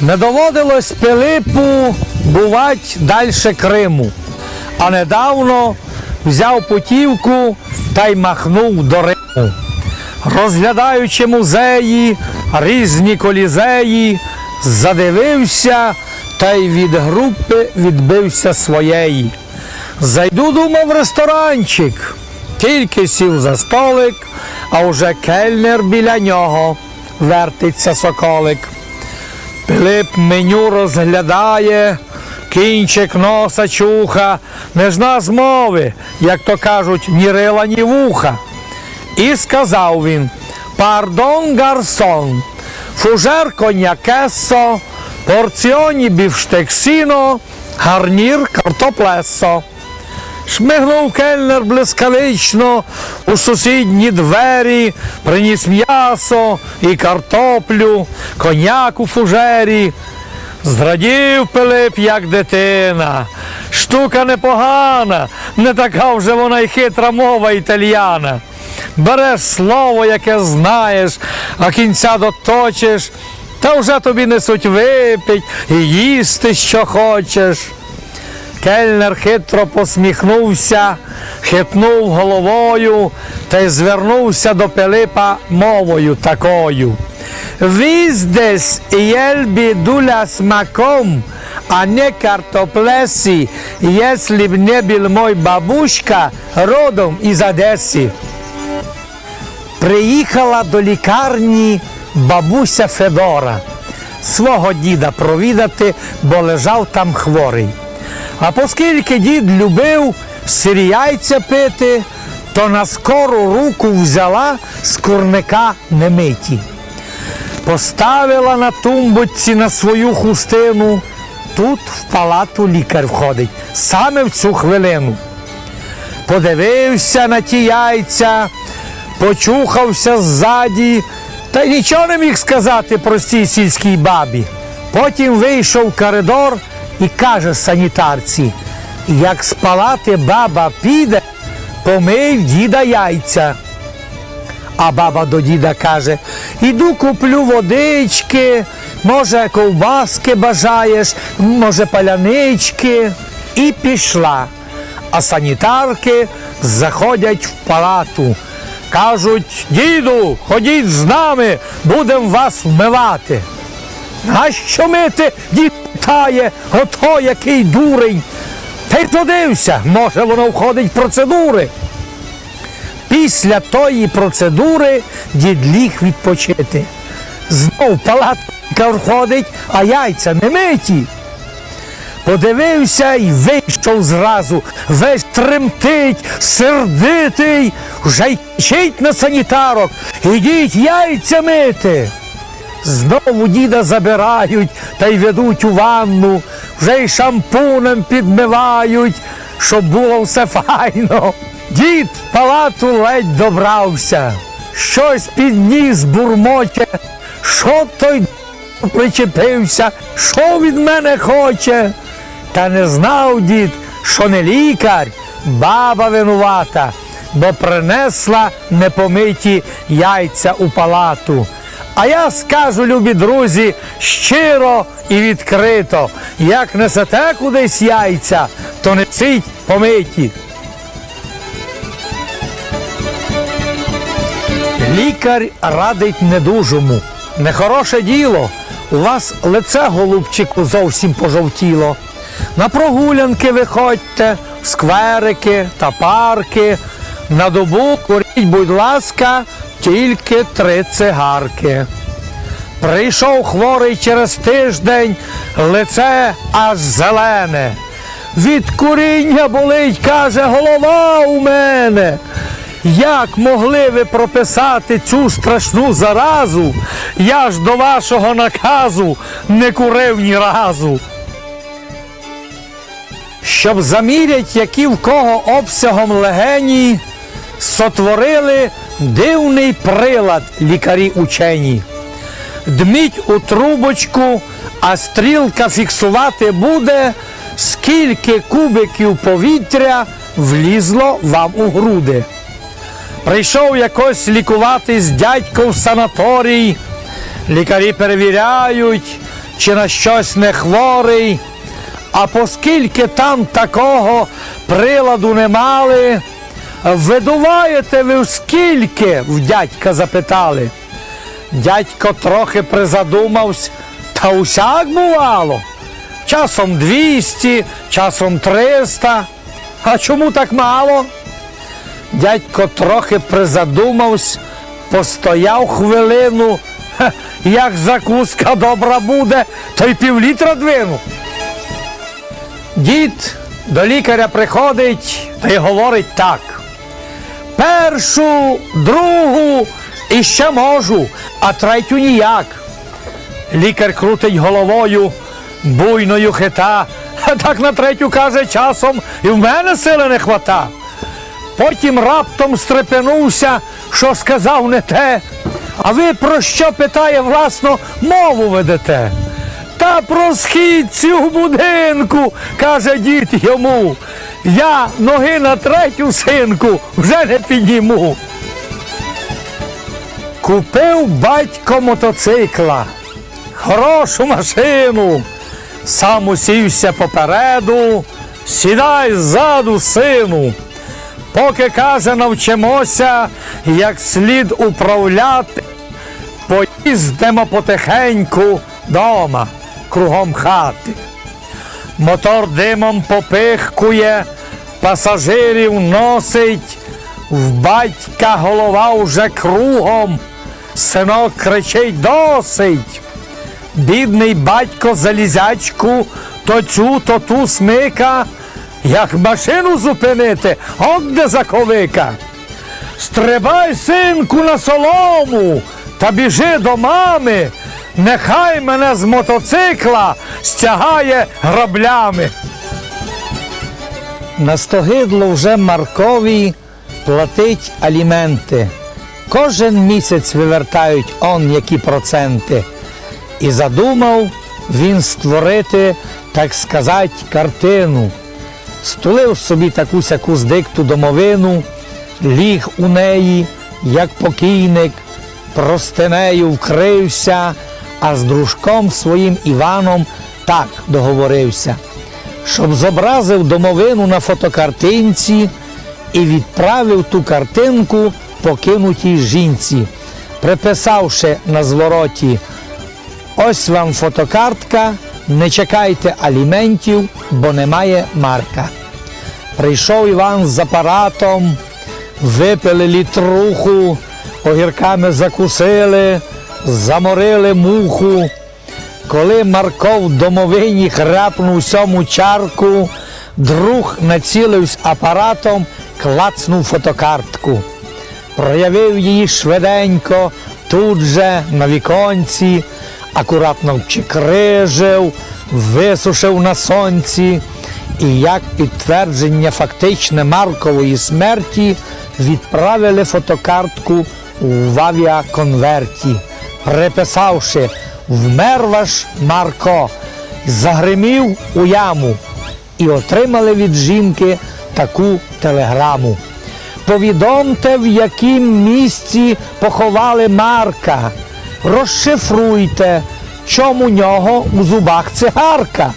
Не доводилось Пилипу бувать далі Криму, а недавно взяв путівку та й махнув до Риму. Розглядаючи музеї, різні колізеї, задивився та й від групи відбився своєї. Зайду, думав, в ресторанчик, тільки сів за столик, а вже кельнер біля нього вертиться соколик. Пилип меню розглядає, кінчик носа чуха, не зна змови, як то кажуть, ні рила, ні вуха. І сказав він: Пардон, гарсон, фужер коньякесо, порціоні бівштексіно, гарнір картоплесо. Шмигнув кельнер блискавично у сусідні двері, приніс м'ясо і картоплю, коняк у фужері. Зрадів Пилип, як дитина. Штука непогана, не така вже вона й хитра мова італіяна. Береш слово, яке знаєш, а кінця доточиш, та вже тобі несуть випить і їсти, що хочеш. Кельнер хитро посміхнувся, хитнув головою та й звернувся до Пилипа мовою такою. Віздесь єльбі дуля смаком, а не картоплесі, если б не біл мой бабушка родом із Одеси. Приїхала до лікарні бабуся Федора свого діда провідати, бо лежав там хворий. А оскільки дід любив сирі яйця пити, то на скору руку взяла з курника немиті. Поставила на тумбочці на свою хустину. Тут в палату лікар входить, саме в цю хвилину. Подивився на ті яйця, почухався ззаді, та й нічого не міг сказати простій сільській бабі. Потім вийшов в коридор і каже санітарці, як з палати баба піде, помий в діда яйця. А баба до діда каже: Іду куплю водички, може, ковбаски бажаєш, може, палянички. І пішла. А санітарки заходять в палату. Кажуть, діду, ходіть з нами, будемо вас вмивати. А що мити, дід питає, ото який дурень. Та й подився, може воно входить в процедури. Після тої процедури дід ліг відпочити. Знов палатка входить, а яйця не миті. Подивився і вийшов зразу, весь тремтить, сердитий, вже й кричить на санітарок. Ідіть яйця мити. Знову діда забирають та й ведуть у ванну, вже й шампунем підмивають, щоб було все файно. Дід палату ледь добрався, щось підніс бурмоче, що той причепився, що від мене хоче. Та не знав дід, що не лікар, баба винувата, бо принесла непомиті яйця у палату. А я скажу, любі друзі, щиро і відкрито, як несете кудись яйця, то несіть помиті. Лікар радить недужому. Нехороше діло. У вас лице, голубчику, зовсім пожовтіло. На прогулянки виходьте, в скверики та парки. На добу куріть, будь ласка, тільки три цигарки. Прийшов хворий через тиждень, лице аж зелене. Від куріння болить, каже, голова у мене. Як могли ви прописати цю страшну заразу? Я ж до вашого наказу не курив ні разу. Щоб замірять, які в кого обсягом легені, сотворили дивний прилад лікарі учені. Дміть у трубочку, а стрілка фіксувати буде, скільки кубиків повітря влізло вам у груди. Прийшов якось лікуватись дядько в санаторій. Лікарі перевіряють, чи на щось не хворий. А поскільки там такого приладу не мали, видуваєте ви скільки? в дядька запитали. Дядько трохи призадумався, та усяк бувало. Часом 200, часом 300. А чому так мало? Дядько трохи призадумався, постояв хвилину. Хе, як закуска добра буде, то й півлітра двину. Дід до лікаря приходить та й говорить так. Першу, другу і ще можу, а третю ніяк. Лікар крутить головою, буйною хита, а так на третю каже часом і в мене сили не хвата. Потім раптом стрепенувся, що сказав не те. А ви про що питає власно мову ведете? Та про східці у будинку, каже дід йому. Я ноги на третю синку вже не підніму. Купив батько мотоцикла, хорошу машину, сам усівся попереду, сідай ззаду, сину. Поки каже, навчимося, як слід управляти, поїздимо потихеньку дома, кругом хати. Мотор димом попихкує, пасажирів носить, в батька голова вже кругом, синок кричить досить. Бідний батько залізячку, то цю, то ту смика, як машину зупинити, от де заковика. Стрибай, синку, на солому та біжи до мами, нехай мене з мотоцикла стягає граблями. Настогидло вже Маркові платить аліменти. Кожен місяць вивертають он які проценти. І задумав він створити, так сказати, картину. Стулив собі таку сяку здикту домовину, ліг у неї, як покійник, простинею вкрився, а з дружком своїм Іваном так договорився, щоб зобразив домовину на фотокартинці і відправив ту картинку покинутій жінці, приписавши на звороті Ось вам фотокартка, не чекайте аліментів, бо немає марка. Прийшов Іван з апаратом, випили літруху, огірками закусили, заморили муху. Коли Марко в домовині храпнув сьому чарку, друг націлився апаратом, клацнув фотокартку. Проявив її швиденько, тут же на віконці, акуратно вчикрижив, висушив на сонці і як підтвердження фактичне Маркової смерті відправили фотокартку в авіаконверті, приписавши Вмер ваш Марко, загримів у яму і отримали від жінки таку телеграму. Повідомте, в яким місці поховали Марка. Розшифруйте, чому у нього у зубах цигарка,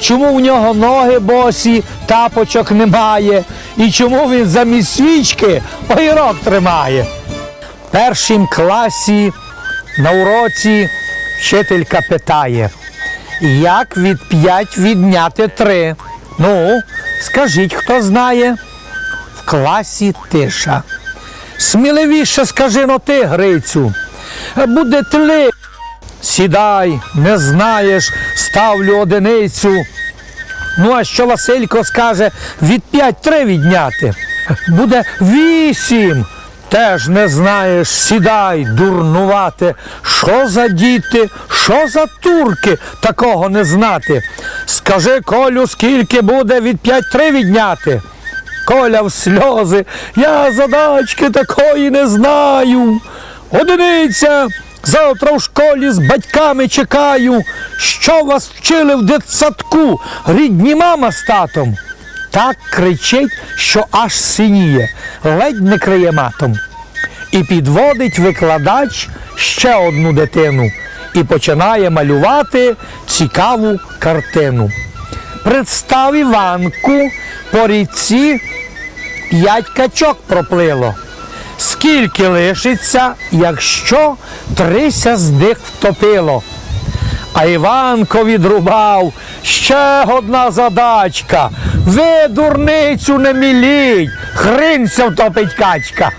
чому в нього ноги босі, тапочок немає, і чому він замість свічки огірок тримає. В першім класі на уроці вчителька питає, як від п'ять відняти три? Ну, скажіть, хто знає? В класі тиша. Сміливіше скажи но ти, Грицю. Буде тли. Сідай, не знаєш, ставлю одиницю. Ну, а що Василько скаже від п'ять три відняти? Буде вісім. Теж не знаєш, сідай, дурнувати. Що за діти, що за турки такого не знати? Скажи, Колю, скільки буде від п'ять три відняти? Коля в сльози, я задачки такої не знаю. Одиниця, завтра в школі з батьками чекаю. Що вас вчили в дитсадку, рідні мама з татом? Так кричить, що аж синіє, ледь не криє матом. І підводить викладач ще одну дитину і починає малювати цікаву картину. Представ Іванку по річці п'ять качок проплило. Скільки лишиться, якщо трися з них втопило? А Іванко відрубав ще одна задачка. Ви дурницю не міліть, хринця втопить качка.